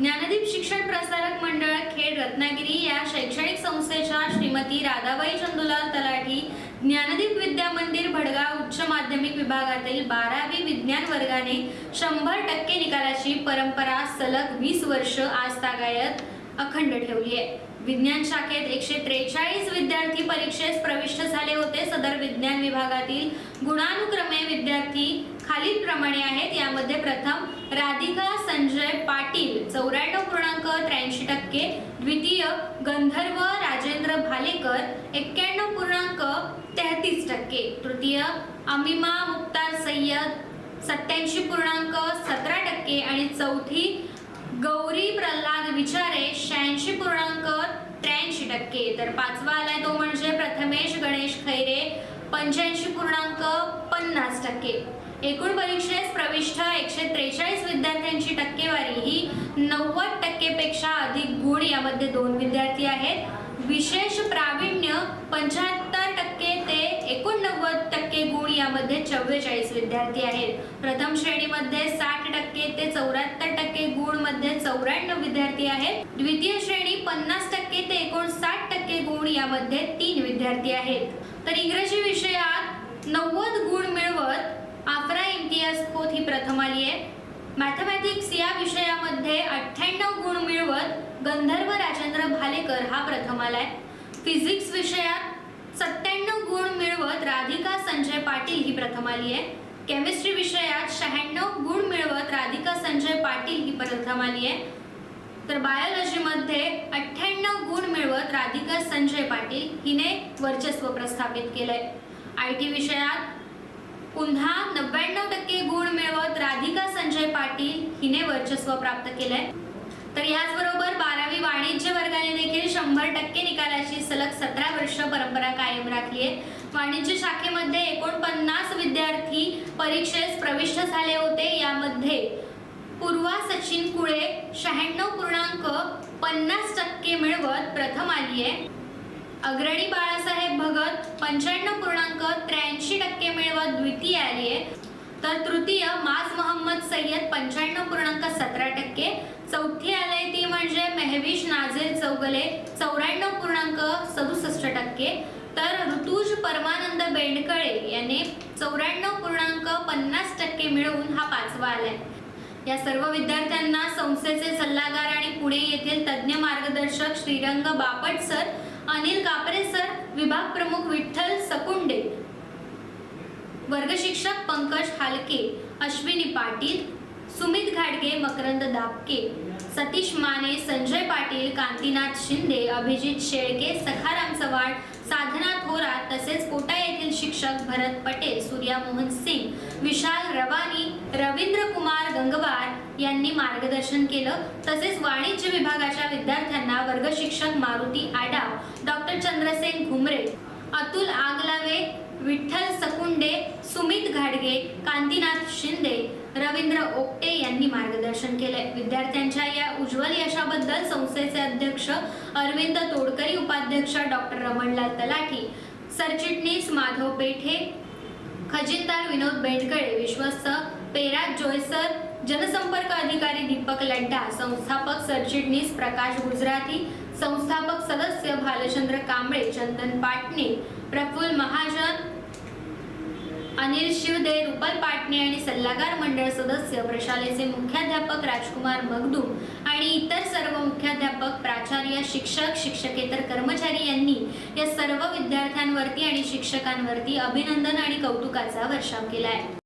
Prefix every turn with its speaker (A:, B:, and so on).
A: ज्ञानदीप शिक्षण प्रसारक मंडळ खेड रत्नागिरी या शैक्षणिक संस्थेच्या श्रीमती राधाबाई चंदुलाल तलाठी ज्ञानदीप विद्या मंदिर भडगाव उच्च माध्यमिक विभागातील बारावी विज्ञान वर्गाने शंभर टक्के निकालाची परंपरा सलग वीस वर्ष आज तागायत अखंड ठेवली आहे. विज्ञान शाखेत एकशे त्रेचाळीस विद्यार्थी परीक्षेस प्रविष्ट झाले होते. सदर विज्ञान विभागातील गुणानुक्रमे विद्यार्थी खालील प्रमाणे आहेत. यामध्ये प्रथम राधिका संजय पाटील चौऱ्याण्णव पूर्णांक त्र्याऐंशी टक्के. द्वितीय गंधर्व राजेंद्र भालेकर एक्क्याण्णव पूर्णांक तेहतीस टक्के. तृतीय अमिमा मुक्तार सय्यद सत्याऐंशी पूर्णांक सतरा टक्के. आणि चौथी गौरी प्रल्हाद विचारे टक्के. तर पाचवा आलाय तो म्हणजे प्रथमेश गणेश खैरे पंच्याऐंशी पूर्णांक पन्नास टक्के. एकूण परीक्षेस प्रविष्ट एकशे त्रेचाळीस विद्यार्थ्यांची टक्केवारी ही नव्वद टक्केपेक्षा अधिक गुण यामध्ये दोन विद्यार्थी आहेत. विशेष प्रावीण्य पंच्याहत्तर टक्के ते एकोणनव्वद टक्के यामध्ये चव्वेचाळीस विद्यार्थी आहेत. प्रथम श्रेणीमध्ये साठ टक्के ते चौऱ्याहत्तर टक्के गुणमध्ये चौऱ्याण्णव विद्यार्थी आहेत. द्वितीय श्रेणी पन्नास टक्के ते एकोणसाठ टक्के गुण यामध्ये तीन विद्यार्थी आहेत. तर इंग्रजी विषयात नव्वद गुण मिळवत आफ्रा इम्तियाज खोत ही प्रथम आली आहे. मॅथमॅटिक्स या विषयामध्ये अठ्ठ्याण्णव गुण मिळवत गंधर्व राजेंद्र भालेकर हा प्रथम आलाय. फिजिक्स विषयात सत्त्याण्णव गुण मिळवत राधिका संजय पाटील ही प्रथम आली आहे. केमिस्ट्री विषयात शहाण्णव गुण मिळवत राधिका संजय पाटील ही प्रथम आली आहे. तर बायोलॉजीमध्ये अठ्ठ्याण्णव गुण मिळवत राधिका संजय पाटील हिने वर्चस्व प्रस्थापित केलंय. आय टी विषयात पुन्हा नव्याण्णव टक्के गुण मिळवत राधिका संजय पाटील हिने वर्चस्व प्राप्त केलंय. तर याचबरोबर बारावी वाणिज्य वर्गाने देखील शंभर टक्के निकालाची सलग सतरा वर्ष परंपरा कायम राखली आहे. वाणिज्य शाखेमध्ये एकोणपन्नास विद्यार्थी परीक्षेस प्रविष्ट झाले होते. यामध्ये पूर्वा सचिन कुळे शहाण्णव पूर्णांक पन्नास टक्के मिळवत प्रथम आली आहे. अग्रणी बाळासाहेब भगत पंच्याण्णव पूर्णांक त्र्याऐंशी टक्के मिळवत द्वितीय आली आहे. तर तृतीय माझ मोहम्मद सय्यद पंच्याण्णव पूर्णांक सतरा टक्के. चौथी आलंय ती म्हणजे मेहविश नाझीर चौगले चौऱ्याण्णव पूर्णांक सदुसष्ट टक्के. तर ऋतुज परमानंद बेंडकळे याने चौऱ्याण्णव पूर्णांक पन्नास टक्के मिळवून हा पाचवा आलाय. या सर्व विद्यार्थ्यांना संस्थेचे सल्लागार आणि पुणे येथील तज्ज्ञ मार्गदर्शक श्रीरंग बापट सर अनिल कापरे सर विभाग प्रमुख विठ्ठल सकुंडे वर्ग शिक्षक पंकज हालके अश्विनी पाटील सुमित घाडगे मकरंद दापके. सतीश माने संजय पाटील कांतीनाथ शिंदे अभिजित शेळके सखाराम चव्हाण साधना थोरात तसेच कोटा येथील शिक्षक भरत पटेल सूर्या मोहन सिंग विशाल रवानी रवींद्र कुमार गंगवार यांनी मार्गदर्शन केलं. तसेच वाणिज्य विभागाच्या विद्यार्थ्यांना वर्ग शिक्षक मारुती आडाव डॉक्टर चंद्रसेन घुमरे अतुल आगलावे विठ्ठल सकुंडे सुमित घाडगे कांतीनाथ शिंदे रवींद्र ओपटे यांनी मार्गदर्शन केले विद्यार्थ्यांच्या या उज्ज्वल यशाबद्दल संस्थेचे अध्यक्ष अरविंद तोडकरी उपाध्यक्ष डॉक्टर रमणलाल तलाठी सरचिटणीस माधव पेठे खजिनदार विनोद बेंडकळे विश्वस्त पेराज जोयसर जनसंपर्क अधिकारी दीपक लड्डा संस्थापक सरचिटणीस प्रकाश गुजराती संस्थापक सदस्य भालचंद्र कांबळे चंदन पाटणे प्रफुल्ल महाजन अनिल शिवदे रुपल पाटणे आणि सल्लागार मंडळ सदस्य प्रशालेचे मुख्याध्यापक राजकुमार मगदूम आणि इतर सर्व मुख्याध्यापक प्राचार्य शिक्षक शिक्षकेतर कर्मचारी यांनी या सर्व विद्यार्थ्यांवरती आणि शिक्षकांवरती अभिनंदन आणि कौतुकाचा वर्षाव केला आहे